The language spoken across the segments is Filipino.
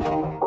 Música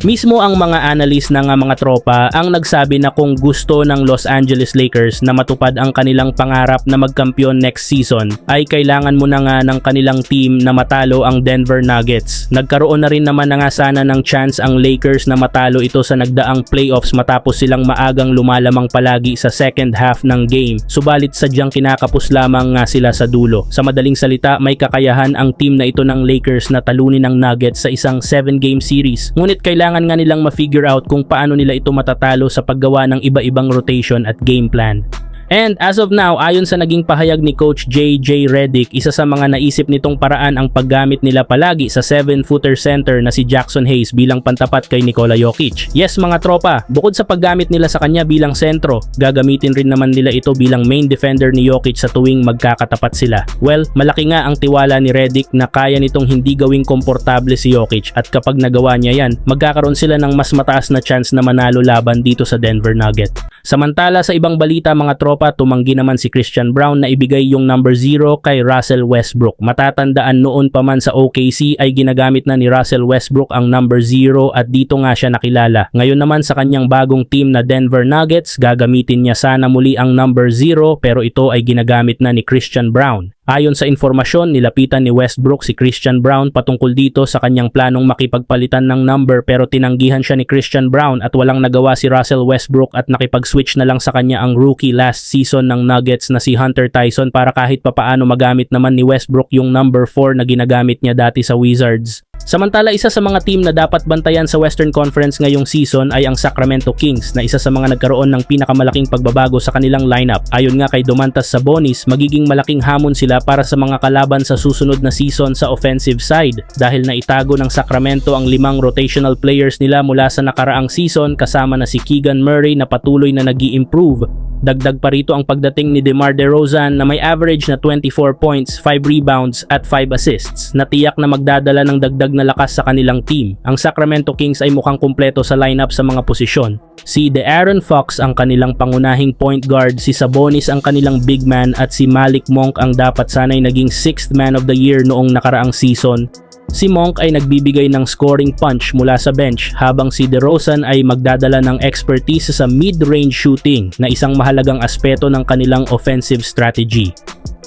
Mismo ang mga analyst ng mga tropa ang nagsabi na kung gusto ng Los Angeles Lakers na matupad ang kanilang pangarap na magkampiyon next season ay kailangan muna nga ng kanilang team na matalo ang Denver Nuggets. Nagkaroon na rin naman na nga sana ng chance ang Lakers na matalo ito sa nagdaang playoffs matapos silang maagang lumalamang palagi sa second half ng game. Subalit sadyang kinakapos lamang nga sila sa dulo. Sa madaling salita, may kakayahan ang team na ito ng Lakers na talunin ng Nuggets sa isang 7-game series. Ngunit kailangan kailangan nga nilang ma-figure out kung paano nila ito matatalo sa paggawa ng iba-ibang rotation at game plan. And as of now, ayon sa naging pahayag ni Coach JJ Redick, isa sa mga naisip nitong paraan ang paggamit nila palagi sa 7-footer center na si Jackson Hayes bilang pantapat kay Nikola Jokic. Yes mga tropa, bukod sa paggamit nila sa kanya bilang sentro, gagamitin rin naman nila ito bilang main defender ni Jokic sa tuwing magkakatapat sila. Well, malaki nga ang tiwala ni Redick na kaya nitong hindi gawing komportable si Jokic at kapag nagawa niya yan, magkakaroon sila ng mas mataas na chance na manalo laban dito sa Denver Nugget. Samantala sa ibang balita mga tropa, tumanggi naman si Christian Brown na ibigay yung number 0 kay Russell Westbrook. Matatandaan noon pa man sa OKC ay ginagamit na ni Russell Westbrook ang number 0 at dito nga siya nakilala. Ngayon naman sa kanyang bagong team na Denver Nuggets, gagamitin niya sana muli ang number 0 pero ito ay ginagamit na ni Christian Brown. Ayon sa informasyon, nilapitan ni Westbrook si Christian Brown patungkol dito sa kanyang planong makipagpalitan ng number pero tinanggihan siya ni Christian Brown at walang nagawa si Russell Westbrook at nakipag-switch na lang sa kanya ang rookie last season ng Nuggets na si Hunter Tyson para kahit papaano magamit naman ni Westbrook yung number 4 na ginagamit niya dati sa Wizards. Samantala, isa sa mga team na dapat bantayan sa Western Conference ngayong season ay ang Sacramento Kings na isa sa mga nagkaroon ng pinakamalaking pagbabago sa kanilang lineup. Ayon nga kay Domantas Sabonis, magiging malaking hamon sila para sa mga kalaban sa susunod na season sa offensive side dahil na itago ng Sacramento ang limang rotational players nila mula sa nakaraang season kasama na si Keegan Murray na patuloy na nag improve Dagdag pa rito ang pagdating ni DeMar DeRozan na may average na 24 points, 5 rebounds at 5 assists na tiyak na magdadala ng dagdag na lakas sa kanilang team. Ang Sacramento Kings ay mukhang kumpleto sa lineup sa mga posisyon. Si DeAaron Fox ang kanilang pangunahing point guard, si Sabonis ang kanilang big man at si Malik Monk ang dapat sanay naging 6th man of the year noong nakaraang season Si Monk ay nagbibigay ng scoring punch mula sa bench habang si DeRozan ay magdadala ng expertise sa mid-range shooting na isang mahalagang aspeto ng kanilang offensive strategy.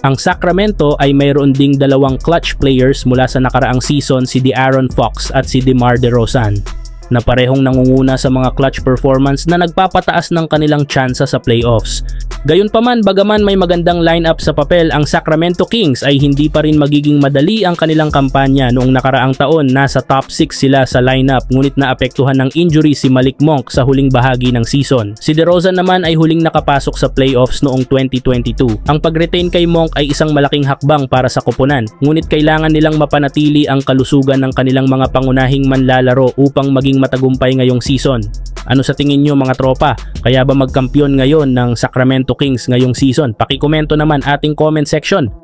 Ang Sacramento ay mayroon ding dalawang clutch players mula sa nakaraang season si DeAaron Fox at si DeMar DeRozan na parehong nangunguna sa mga clutch performance na nagpapataas ng kanilang tsansa sa playoffs. Gayunpaman, bagaman may magandang lineup sa papel, ang Sacramento Kings ay hindi pa rin magiging madali ang kanilang kampanya noong nakaraang taon nasa top 6 sila sa lineup ngunit naapektuhan ng injury si Malik Monk sa huling bahagi ng season. Si DeRozan naman ay huling nakapasok sa playoffs noong 2022. Ang pag-retain kay Monk ay isang malaking hakbang para sa koponan ngunit kailangan nilang mapanatili ang kalusugan ng kanilang mga pangunahing manlalaro upang maging matagumpay ngayong season. Ano sa tingin nyo mga tropa? Kaya ba magkampiyon ngayon ng Sacramento Kings ngayong season? Pakikomento naman ating comment section.